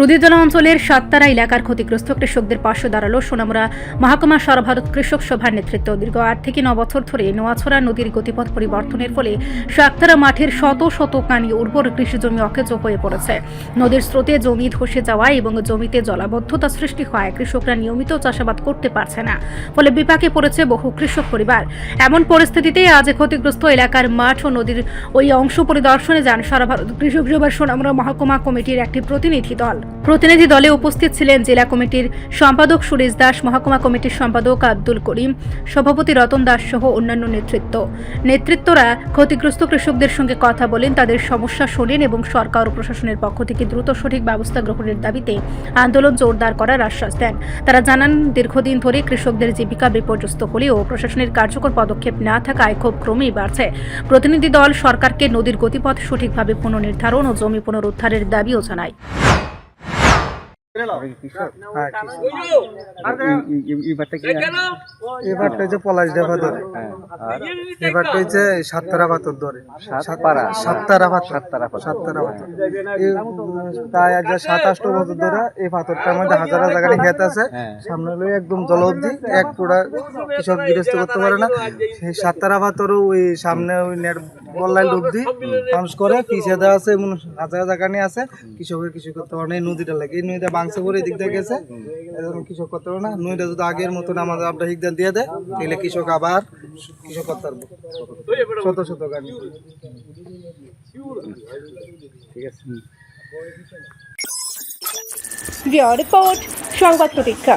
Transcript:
রুদিতলা অঞ্চলের সাততারা এলাকার ক্ষতিগ্রস্ত কৃষকদের পাশে দাঁড়াল সোনামুড়া মহাকুমা সারা ভারত কৃষক সভার নেতৃত্ব। দীর্ঘ আট থেকে ন বছর ধরে নোয়াছড়া নদীর গতিপথ পরিবর্তনের ফলে সাততারা মাঠের শত শত কানি উর্বর কৃষি জমি অকেজো হয়ে পড়েছে। নদীর স্রোতে জমি ধসে যাওয়ায় এবং জমিতে জলাবদ্ধতা সৃষ্টি হওয়ায় কৃষকরা নিয়মিত চাষাবাদ করতে পারছে না। ফলে বিপাকে পড়েছে বহু কৃষক পরিবার। এমন পরিস্থিতিতে আজ ক্ষতিগ্রস্ত এলাকার মাঠ ও নদীর ওই অংশ পরিদর্শনে যান সারা কৃষক সভার সোনামুড়া মহকুমা কমিটির একটি প্রতিনিধি দল। প্রতিনিধি দলে উপস্থিত ছিলেন জেলা কমিটির সম্পাদক সুরেশ দাস, মহকুমা কমিটির সম্পাদক আব্দুল করিম, সভাপতি রতন দাস সহ অন্যান্য নেতৃত্ব। নেতৃত্বরা ক্ষতিগ্রস্ত কৃষকদের সঙ্গে কথা বলেন, তাদের সমস্যা শোনেন এবং সরকার ও প্রশাসনের পক্ষ থেকে দ্রুত সঠিক ব্যবস্থা গ্রহণের দাবিতে আন্দোলন জোরদার করার আশ্বাস দেন। তারা জানান, দীর্ঘদিন ধরে কৃষকদের জীবিকা বিপর্যস্ত হলেও প্রশাসনের কার্যকর পদক্ষেপ না থাকায় ক্ষোভ ক্রমেই বাড়ছে। প্রতিনিধি দল সরকারকে নদীর গতিপথ সঠিকভাবে পুনর্নির্ধারণ ও জমি পুনরুদ্ধারের দাবিও জানায়। এবারটা হচ্ছে পলাশ ডেবা ধরে এবারটা হচ্ছে সাততারা পাথর ধরে। সাতপাড়া? সাততারা পাথর সাততারা পাথর। সাততারা পাথর এই প্রায় আজ সাত আষ্ট বছর ধরে এই পাথরটার মধ্যে হাজার হাজার গাড়ি খেতে আছে। হ্যাঁ। সামনে হলো একদম জল অবধি এক পুরা কৃষক গৃহস্থ করতে পারে না। সেই সাততারা পাথরও ওই সামনে ওই নেট বল্লাই অবধি মানুষ করে পিছিয়ে দেওয়া আছে হাজার হাজার গাড়ি আছে। কৃষকের কিছু করতে পারে না এই নদীটা লাগে। এই নদীটা বাংসে করে দিক দিয়ে গেছে। এরকম কৃষক করতে পারবে না নইটা যদি আগের মতন আমাদের হিকদান দিয়ে দেয়, তাহলে কৃষক আবার কৃষক করতে পারব শত শত গাড়ি। রিপোর্ট, সংবাদ প্রতীক্ষা।